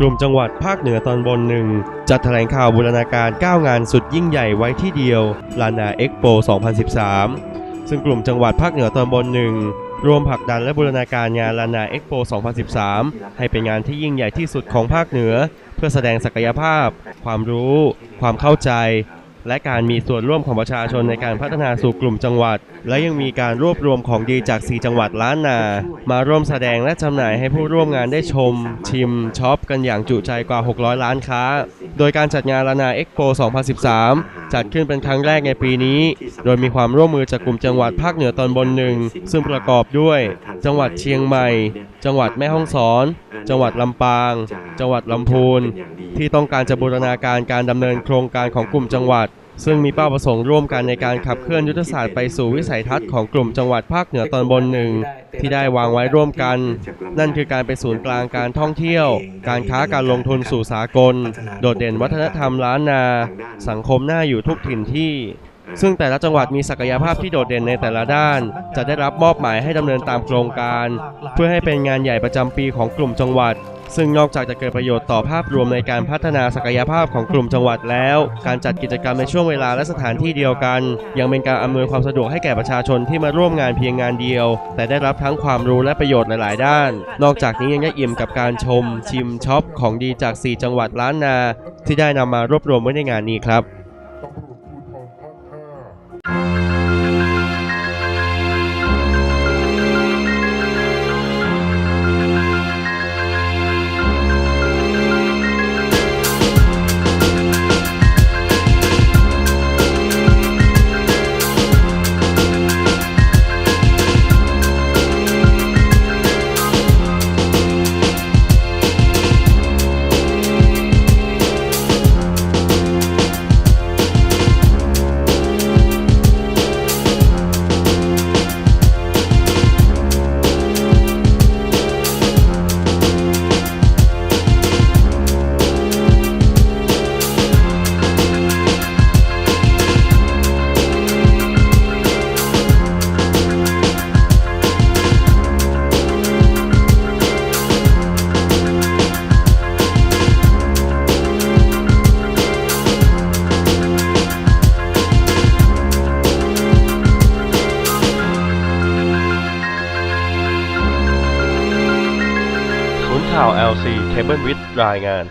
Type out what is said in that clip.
กลุ่มจังหวัดภาคเหนือตอนบนหนึ่งจัดแถลงข่าวบูรณาการ 9 งานสุดยิ่งใหญ่ไว้ที่เดียวลานาเอ็กโป 2013 ซึ่งกลุ่มจังหวัดภาคเหนือตอนบนหนึ่งรวมผลักดันและบูรณาการงานลานาเอ็กโป 2013 ให้เป็นงานที่ยิ่งใหญ่ที่สุดของภาคเหนือ เพื่อแสดงศักยภาพ ความรู้ ความเข้าใจ และการมีส่วนร่วมของประชาชนในการพัฒนาสู่กลุ่มจังหวัด และยังมีการรวบรวมของดีจาก 4 จังหวัดล้านนา มาร่วมแสดงและจำหน่ายให้ผู้ร่วมงานได้ชม ชิมช็อปกันอย่างจุใจกว่า 600 ล้านค้า โดยการจัดงานลานาเอ็กโป 2013 จัดขึ้นเป็นครั้งแรกในปีนี้ โดยมีความร่วมมือจากกลุ่มจังหวัดภาคเหนือตอนบนหนึ่งซึ่งประกอบด้วย จังหวัดเชียงใหม่ จังหวัดแม่ฮ่องสอน จังหวัดลำปาง จังหวัดลำพูนที่ต้องการจะบูรณาการการดำเนินโครงการของกลุ่มจังหวัด ซึ่งมีเป้าประสงค์ร่วมกันในการขับเคลื่อนยุทธศาสตร์ไปสู่วิสัยทัศน์ของกลุ่มจังหวัดภาคเหนือตอนบนหนึ่งที่ได้วางไว้ร่วมกัน นั่นคือการเป็นศูนย์กลางการท่องเที่ยว การค้าการลงทุนสู่สากล โดดเด่นวัฒนธรรมล้านนา สังคมน่าอยู่ทุกถิ่นที่ ซึ่งแต่ละจังหวัดมีศักยภาพที่โดดเด่นในแต่ละด้าน จะได้รับมอบหมายให้ดำเนินตามโครงการ เพื่อให้เป็นงานใหญ่ประจำปีของกลุ่มจังหวัด ซึ่งนอกจากจะเกิดประโยชน์ต่อภาพรวมในการพัฒนาศักยภาพของกลุ่มจังหวัดแล้ว การจัดกิจกรรมในช่วงเวลาและสถานที่เดียวกัน ยังเป็นการอำนวยความสะดวกให้แก่ประชาชนที่มาร่วมงานเพียงงานเดียว แต่ได้รับทั้งความรู้และประโยชน์หลาย ๆ ด้าน นอกจากนี้ยังได้อิ่มกับการชม ชิมช็อปของดีจาก 4 จังหวัดล้านนา ที่ได้นำมารวบรวมไว้ในงานนี้ครับ ข่าว LC Cable With รายงาน